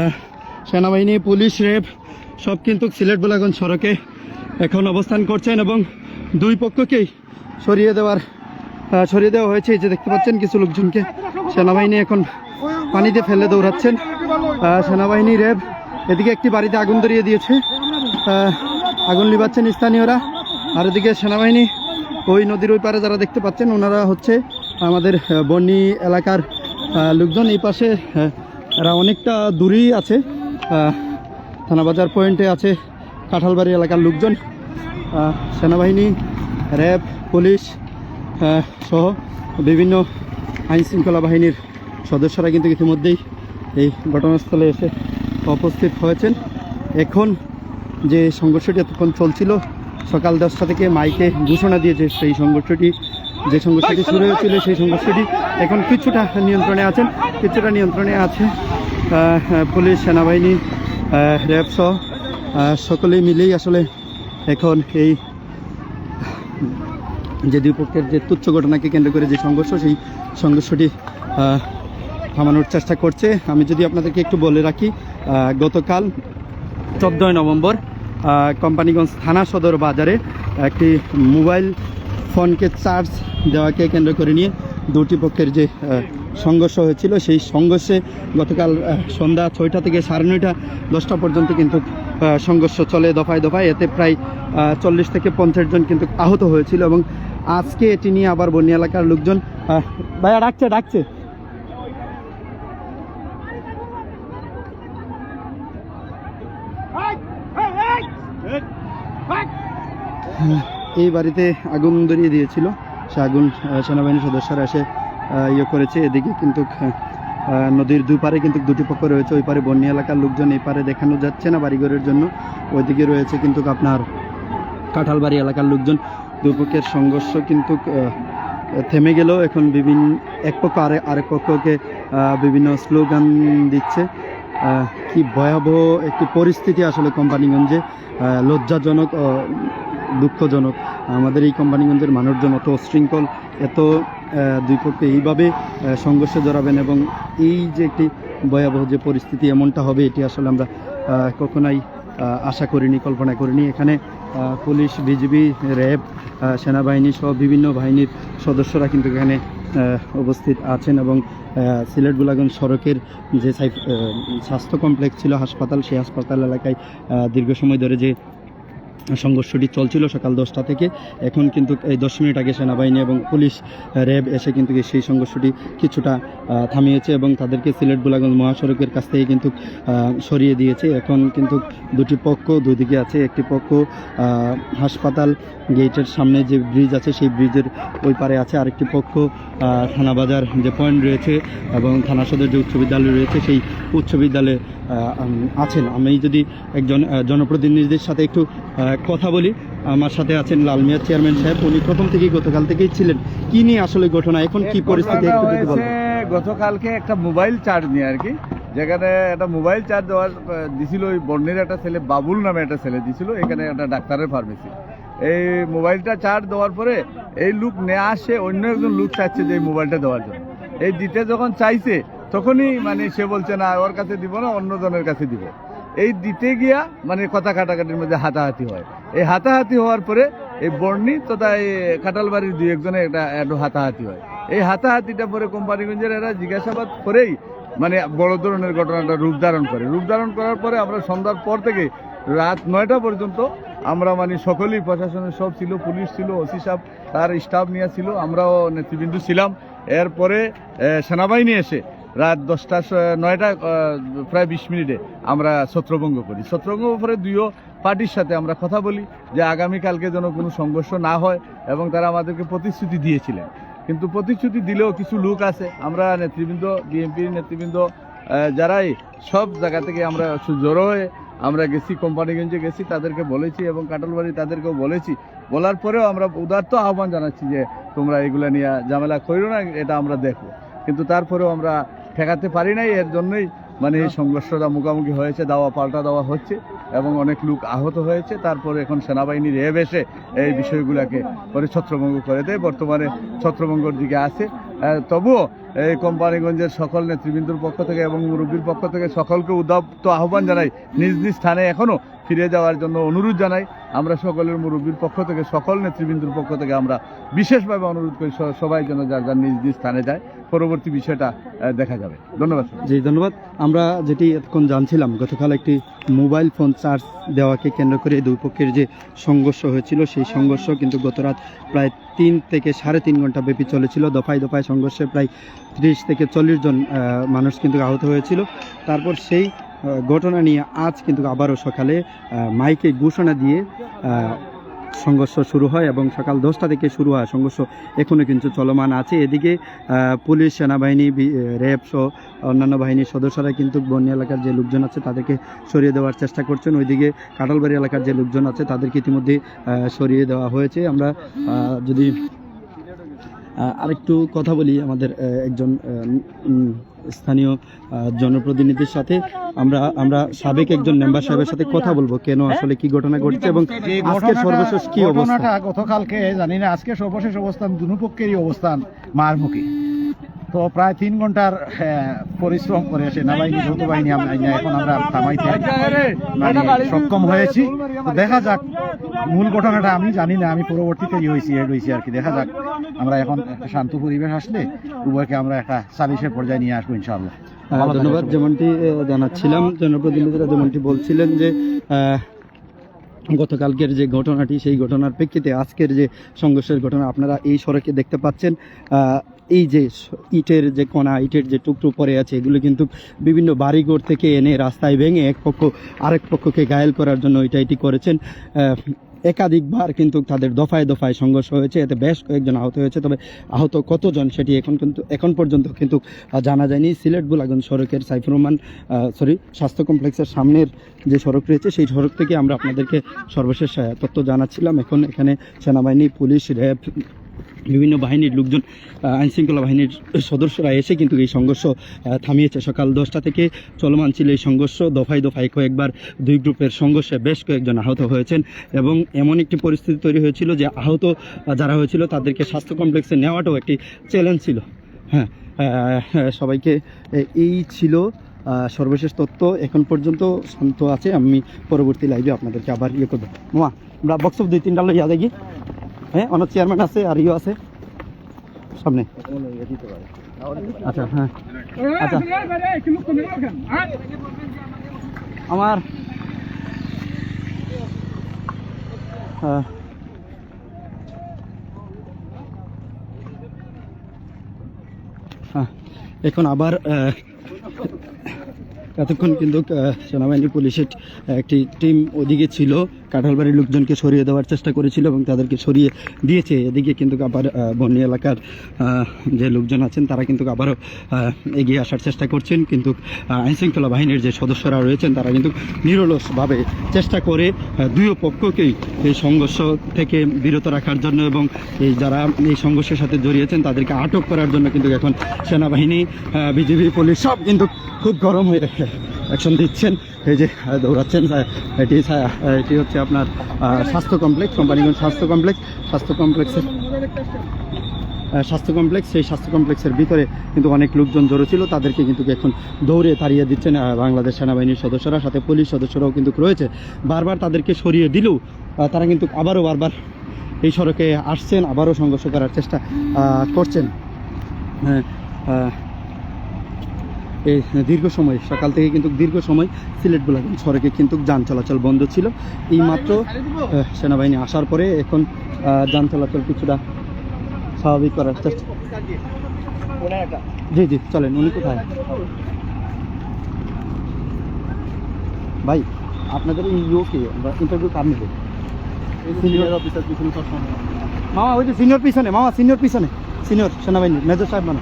আহ, সেনাবাহিনী police RAB সব কিন্তু সিলেট বোলাগঞ্জ সড়কে এখন অবস্থান করছেন এবং দুই পক্ষকেই সরিয়ে দেওয়ার সরিয়ে দেওয়া হয়েছে। যে দেখতে পাচ্ছেন কিছু লোকজনকে সেনাবাহিনী এখন পানিতে ফেলে দৌড়াচ্ছেন। সেনাবাহিনী র্যাব এদিকে একটি বাড়িতে আগুন ধরিয়ে দিয়েছে। আগুন লিবাচ্ছেন স্থানীয়রা। আর এদিকে সেনাবাহিনী ওই নদীর ওই পারে যারা দেখতে পাচ্ছেন ওনারা হচ্ছে আমাদের বন্যী এলাকার লোকজন। এই পাশে এরা অনেকটা দূরেই আছে। থানাবাজার পয়েন্টে আছে কাঁঠালবাড়ি এলাকার লোকজন। সেনাবাহিনী, র্যাব, পুলিশ সহ বিভিন্ন আইন শৃঙ্খলা বাহিনীর সদস্যরা কিন্তু ইতিমধ্যেই এই ঘটনাস্থলে এসে উপস্থিত হয়েছেন। এখন যে সংঘর্ষটি এতক্ষণ চলছিল, সকাল দশটা থেকে মাইকে ঘোষণা দিয়েছে সেই সংঘর্ষটি। যে সংঘর্ষটি শুরু হয়েছিল সেই সংঘর্ষটি এখন কিছুটা নিয়ন্ত্রণে আছেন কিছুটা নিয়ন্ত্রণে আছে পুলিশ সেনাবাহিনী আহ, র্যাব সহ সকলেই মিলেই আসলে এখন এই যে দুই পক্ষের যে তুচ্ছ ঘটনাকে কেন্দ্র করে যে সংঘর্ষ সেই সংঘর্ষটি থামানোর চেষ্টা করছে। আমি যদি আপনাদেরকে একটু বলে রাখি গতকাল চোদ্দোই নভেম্বর কোম্পানিগঞ্জ থানা সদর বাজারে একটি মোবাইল ফোনকে চার্জ দেওয়াকে কেন্দ্র করে নিয়ে দুটি পক্ষের যে সংঘর্ষ হয়েছিল সেই সংঘর্ষে গতকাল সন্ধ্যা ছয়টা থেকে সাড়ে নয়টা দশটা পর্যন্ত কিন্তু সংঘর্ষ চলে দফায় দফায়। এতে প্রায় চল্লিশ থেকে পঞ্চাশ জন কিন্তু আহত হয়েছিল এবং আজকে এটি নিয়ে আবার বন্যা এলাকার লোকজন ভাইয়া ডাকছে ডাকছে। হ্যাঁ, এই বাড়িতে আগুন ধরিয়ে দিয়েছিল। সে আগুন সেনাবাহিনীর সদস্যরা এসে ইয়ে করেছে। এদিকে কিন্তু নদীর দুই পারে কিন্তু দুটি পক্ষ রয়েছে। ওই পারে বন্যা এলাকার লোকজন, এই পারে দেখানো যাচ্ছে না বাড়িঘরের জন্য। ওইদিকে রয়েছে কিন্তু আপনার কাঁঠালবাড়ি এলাকার লোকজন। দুপক্ষের সংঘর্ষ কিন্তু থেমে গেলেও এখন বিভিন্ন এক পক্ষ আরে, আরেক পক্ষকে বিভিন্ন স্লোগান দিচ্ছে। কি ভয়াবহ একটি পরিস্থিতি আসলে কোম্পানিগঞ্জে। লজ্জাজনক দুঃখজনক। আমাদের এই কোম্পানিগঞ্জের মানুষজন অত অশৃঙ্খল, এত দুই পক্ষে এইভাবে সংঘর্ষে জড়াবেন এবং এই যে একটি ভয়াবহ যে পরিস্থিতি এমনটা হবে, এটি আসলে আমরা কখনোই আশা করিনি, কল্পনা করিনি। এখানে পুলিশ, বিজিবি, র্যাব সেনাবাহিনী সহ বিভিন্ন বাহিনীর সদস্যরা কিন্তু এখানে উপস্থিত আছেন এবং সিলেট গোলাগঞ্জ সড়কের যে স্বাস্থ্য কমপ্লেক্স ছিল হাসপাতাল, সেই হাসপাতাল এলাকায় দীর্ঘ সময় ধরে যে সংঘর্ষটি চলছিল সকাল দশটা থেকে। এখন কিন্তু এই দশ মিনিট আগে সেনাবাহিনী এবং পুলিশ, র্যাব এসে কিন্তু সেই সংঘর্ষটি কিছুটা থামিয়েছে এবং তাদেরকে সিলেট গোলাগঞ্জ মহাসড়কের কাছ থেকে কিন্তু সরিয়ে দিয়েছে। এখন কিন্তু দুটি পক্ষ, দুদিকে আছে একটি পক্ষ হাসপাতাল গেটের সামনে যে ব্রিজ আছে সেই ব্রিজের ওই পারে আছে আরেকটি পক্ষ থানাবাজার যে পয়েন্ট রয়েছে এবং থানা সদর যে উচ্চ বিদ্যালয় রয়েছে সেই উচ্চ বিদ্যালয়ে আছেন। আমি যদি একজন জনপ্রতিনিধিদের সাথে একটু কথা বলি। আমার সাথে আছেন লাল মিয়া চেয়ারম্যান সাহেব। উনি প্রথম থেকেই গতকাল থেকেই ছিলেন। কি নিয়ে আসলে ঘটনা? এখন কি পরিস্থিতি একটু যদি বলেন গতকালকে একটা মোবাইল চার্জ নিয়ে আর কি যেখানে একটা মোবাইল চার্জ দেওয়ার দিছিল ওই বর্ণের একটা ছেলে বাবুল নামে একটা ছেলে দিছিল এখানে একটা ডাক্তারের ফার্মেসি এই মোবাইলটা চার্জ দেওয়ার পরে এই লুক নিয়ে আসে অন্য একজন লুক চাচ্ছে যে এই মোবাইলটা দেওয়ার জন্য। এই দিতে যখন চাইছে তখনই মানে সে বলছে না ওর কাছে দিব না অন্য জনের কাছে দিব। এই দিতে গিয়া মানে কথা কাটাকাটির মধ্যে হাতাহাতি হয়। এই হাতাহাতি হওয়ার পরে এই বর্ণি তথা এই কাটালবাড়ির দুই একজনে একটা একটু হাতাহাতি হয়। এই হাতাহাতিটা পরে কোম্পানিগঞ্জের এরা জিজ্ঞাসাবাদ করেই মানে বড় ধরনের ঘটনাটা রূপ ধারণ করে। রূপ ধারণ করার পরে আমরা সন্ধ্যার পর থেকে রাত নয়টা পর্যন্ত আমরা মানে সকলেই প্রশাসনের সব ছিল, পুলিশ ছিল, ওসি সাহেব, তার স্টাফ নিয়ে ছিল, আমরাও নেতৃবৃন্দ ছিলাম। এরপরে সেনাবাহিনী এসে রাত দশটা নয়টা প্রায় বিশ মিনিটে আমরা ছত্রভঙ্গ করি। ছত্রভঙ্গ পরে দুইও পার্টির সাথে আমরা কথা বলি যে আগামীকালকে যেন কোনো সংঘর্ষ না হয় এবং তারা আমাদেরকে প্রতিশ্রুতি দিয়েছিলেন। কিন্তু প্রতিশ্রুতি দিলেও কিছু লোক আছে, আমরা নেতৃবৃন্দ বিএনপির নেতৃবৃন্দ যারাই সব জায়গা থেকে আমরা জড়ো হয়ে আমরা গেছি, কোম্পানিগঞ্জে গেছি, তাদেরকে বলেছি এবং কাটলবাড়ি তাদেরকেও বলেছি। বলার পরেও আমরা উদার্ত আহ্বান জানাচ্ছি যে তোমরা এগুলো নিয়ে ঝামেলা করো না, এটা আমরা দেখো কিন্তু তারপরেও আমরা ঠেকাতে পারি নাই, এর জন্যই মানে এই সংঘর্ষটা মুখোমুখি হয়েছে, দাওয়া পাল্টা দেওয়া হচ্ছে এবং অনেক লোক আহত হয়েছে। তারপরে এখন সেনাবাহিনী রেব এসে এই বিষয়গুলোকে পরে ছত্রভঙ্গ করে দেয়, বর্তমানে ছত্রভঙ্গর দিকে আছে। তবুও এই কোম্পানিগঞ্জের সকল নেতৃবৃন্দর পক্ষ থেকে এবং মুরব্বীর পক্ষ থেকে সকলকে উদ্যপ্ত আহ্বান জানাই, নিজ নিজ স্থানে এখনও ফিরে যাওয়ার জন্য অনুরোধ জানাই। আমরা সকলের মুরব্বীর পক্ষ থেকে, সকল নেতৃবৃন্দর পক্ষ থেকে আমরা বিশেষভাবে অনুরোধ করি সবাই যেন যার যার নিজ নিজ স্থানে যায়। পরবর্তী বিষয়টা দেখা যাবে। ধন্যবাদ জি, ধন্যবাদ। আমরা যেটি এতক্ষণ জানছিলাম, গতকাল একটি মোবাইল ফোন চার্জ দেওয়াকে কেন্দ্র করে দুই পক্ষের যে সংঘর্ষ হয়েছিল, সেই সংঘর্ষ কিন্তু গতরাত প্রায় তিন থেকে সাড়ে তিন ঘণ্টা ব্যাপী চলেছিল। দফায় দফায় সংঘর্ষে প্রায় ত্রিশ থেকে চল্লিশ জন মানুষ কিন্তু আহত হয়েছিল। তারপর সেই ঘটনা নিয়ে আজ কিন্তু আবারও সকালে মাইকে ঘোষণা দিয়ে সংঘর্ষ শুরু হয় এবং সকাল দশটা থেকে শুরু হয় সংঘর্ষ। এখনও কিন্তু চলমান আছে। এদিকে পুলিশ, সেনাবাহিনী র্যাব সহ অন্যান্য বাহিনীর সদস্যরা কিন্তু বন্যা এলাকার যে লোকজন আছে তাদেরকে সরিয়ে দেওয়ার চেষ্টা করছেন। ওইদিকে কাটালবাড়ি এলাকার যে লোকজন আছে তাদেরকে ইতিমধ্যে সরিয়ে দেওয়া হয়েছে। আমরা যদি আরেকটু কথা বলি আমাদের একজন স্থানীয় জনপ্রতিনিধির সাথে আমরা আমরা সাবেক একজন মেম্বার সাহেবের সাথে কথা বলব কেন আসলে কি ঘটনা ঘটছে এবং আজকে সর্বশেষ কি অবস্থা? গতকালকে জানি না আজকে সর্বশেষ অবস্থান দুপক্ষেরই অবস্থান মারমুখী। তো প্রায় তিন ঘণ্টার হ্যাঁ, পরিশ্রম করে সেনাবাহিনী যৌথ বাহিনী এখন আমরা থামাইতে মানে সক্ষম হয়েছি। দেখা যাক মূল ঘটনাটা আমি জানি না আমি পরবর্তীতে হয়েছি হেড হয়েছি আর কি। দেখা যাক আমরা এখন একটা শান্ত পরিবেশ আসলে উভয়কে আমরা একটা সালিশের পর্যায়ে নিয়ে আসব ইনশাআল্লাহ। আহ, ধন্যবাদ যেমনটি জানাচ্ছিলাম জনপ্রতিনিধিরা যেমনটি বলছিলেন যে গতকালকের যে ঘটনাটি সেই ঘটনার প্রেক্ষিতে আজকের যে সংঘর্ষের ঘটনা আপনারা এই সড়কে দেখতে পাচ্ছেন। আহ, এই যে ইটের যে কণা, ইটের যে টুকরো পড়ে আছে, এগুলো কিন্তু বিভিন্ন বাড়িঘর থেকে এনে রাস্তায় ভেঙে এক পক্ষ, আরেক পক্ষকে ঘায়েল করার জন্য এটা এটি করেছেন। একাধিকবার কিন্তু তাদের দফায় দফায় সংঘর্ষ হয়েছে, এতে বেশ কয়েকজন আহত হয়েছে, তবে আহত কতজন সেটি এখন কিন্তু, এখন পর্যন্ত কিন্তু জানা যায়নি। সিলেট বুলাগঞ্জ সড়কের সাইফুর রহমান সরি স্বাস্থ্য কমপ্লেক্সের সামনের যে সড়ক রয়েছে, সেই সড়ক থেকে আমরা আপনাদেরকে সর্বশেষ তথ্য জানাচ্ছিলাম। এখন এখানে সেনাবাহিনী, পুলিশ, র্যাব বিভিন্ন বাহিনীর লোকজন আইনশৃঙ্খলা বাহিনীর সদস্যরা এসে কিন্তু এই সংঘর্ষ থামিয়েছে। সকাল দশটা থেকে চলমান ছিল এই সংঘর্ষ। দফায় দফায় কয়েকবার দুই গ্রুপের সংঘর্ষে বেশ কয়েকজন আহত হয়েছেন এবং এমন একটি পরিস্থিতি তৈরি হয়েছিল যে আহত যারা হয়েছিল তাদেরকে স্বাস্থ্য কমপ্লেক্সে নেওয়াটাও একটি চ্যালেঞ্জ ছিল। হ্যাঁ সবাইকে এই ছিল সর্বশেষ তথ্য। এখন পর্যন্ত শান্ত আছে। আমি পরবর্তী লাইভে আপনাদেরকে আবার ইয়ে করব। মামা আমরা বক্স দুই তিনটা লইয়া দেখি হ্যাঁ অনেক চেয়ারম্যান আছে আর ইয়ে আছে। সামনে। আচ্ছা হ্যাঁ। আচ্ছা। আমার আহ, হ্যাঁ, এখন আবার এতক্ষণ কিন্তু সেনাবাহিনী পুলিশের একটি টিম ওদিকে ছিল। কাঁঠালবাড়ির লোকজনকে সরিয়ে দেওয়ার চেষ্টা করেছিল এবং তাদেরকে সরিয়ে দিয়েছে। এদিকে কিন্তু আবার বন্যী এলাকার যে লোকজন আছেন, তারা কিন্তু আবারও এগিয়ে আসার চেষ্টা করছেন। কিন্তু আইনশৃঙ্খলা বাহিনীর যে সদস্যরা রয়েছেন, তারা কিন্তু নিরলসভাবে চেষ্টা করে দুই পক্ষকেই এই সংঘর্ষ থেকে বিরত রাখার জন্য এবং এই যারা এই সংঘর্ষের সাথে জড়িয়েছেন, তাদেরকে আটক করার জন্য কিন্তু এখন সেনাবাহিনী বিজেপি পুলিশ সব কিন্তু খুব গরম হয়ে অ্যাকশন দিচ্ছেন। এই যে দৌড়াচ্ছেন এটি এটি হচ্ছে আপনার স্বাস্থ্য কমপ্লেক্স, কোম্পানিগঞ্জ স্বাস্থ্য কমপ্লেক্স। স্বাস্থ্য কমপ্লেক্সের স্বাস্থ্য কমপ্লেক্স, সেই স্বাস্থ্য কমপ্লেক্সের ভিতরে কিন্তু অনেক লোকজন জড়ো ছিল। তাদেরকে কিন্তু এখন দৌড়ে তাড়িয়ে দিচ্ছেন বাংলাদেশ সেনাবাহিনীর সদস্যরা, সাথে পুলিশ সদস্যরাও কিন্তু রয়েছে। বারবার তাদেরকে সরিয়ে দিলেও তারা কিন্তু আবারও বারবার এই সড়কে আসছেন, আবারও সংঘর্ষ করার চেষ্টা করছেন। হ্যাঁ এই দীর্ঘ সময় সকাল থেকে কিন্তু দীর্ঘ সময় সিলেট গোলাগঞ্জ সড়কে কিন্তু যান চলাচল বন্ধ ছিল। এই মাত্র সেনাবাহিনী আসার পরে এখন যান চলাচল কিছুটা স্বাভাবিক করার চেষ্টা জি জি চলেন উনি কোথায়? ভাই আপনাদের এই ইউকে ইন্টারভিউ কার নেবে? সিনিয়র অফিসার পিছনে মামা ওই যে সিনিয়র পিছনে মামা সিনিয়র পিছনে। সিনিয়র সেনাবাহিনী মেজর সাহেব মানে।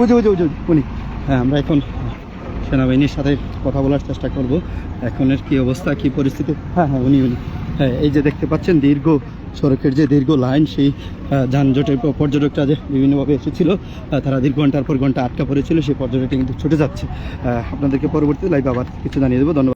ওই যে ওই যে ওই যে উনি। হ্যাঁ আমরা এখন সেনাবাহিনীর সাথে কথা বলার চেষ্টা করব। এখনের কি অবস্থা কি পরিস্থিতি? হ্যাঁ হ্যাঁ। উনি উনি হ্যাঁ এই যে দেখতে পাচ্ছেন দীর্ঘ সড়কের যে দীর্ঘ লাইন সেই যানজটের পর্যটকরা যে বিভিন্নভাবে এসেছিল তারা দীর্ঘ ঘণ্টার পর ঘণ্টা আটকা পড়েছিল সেই পর্যটকটি কিন্তু ছুটে যাচ্ছে। আপনাদেরকে পরবর্তী লাইভ আবার কিছু জানিয়ে দেবো। ধন্যবাদ।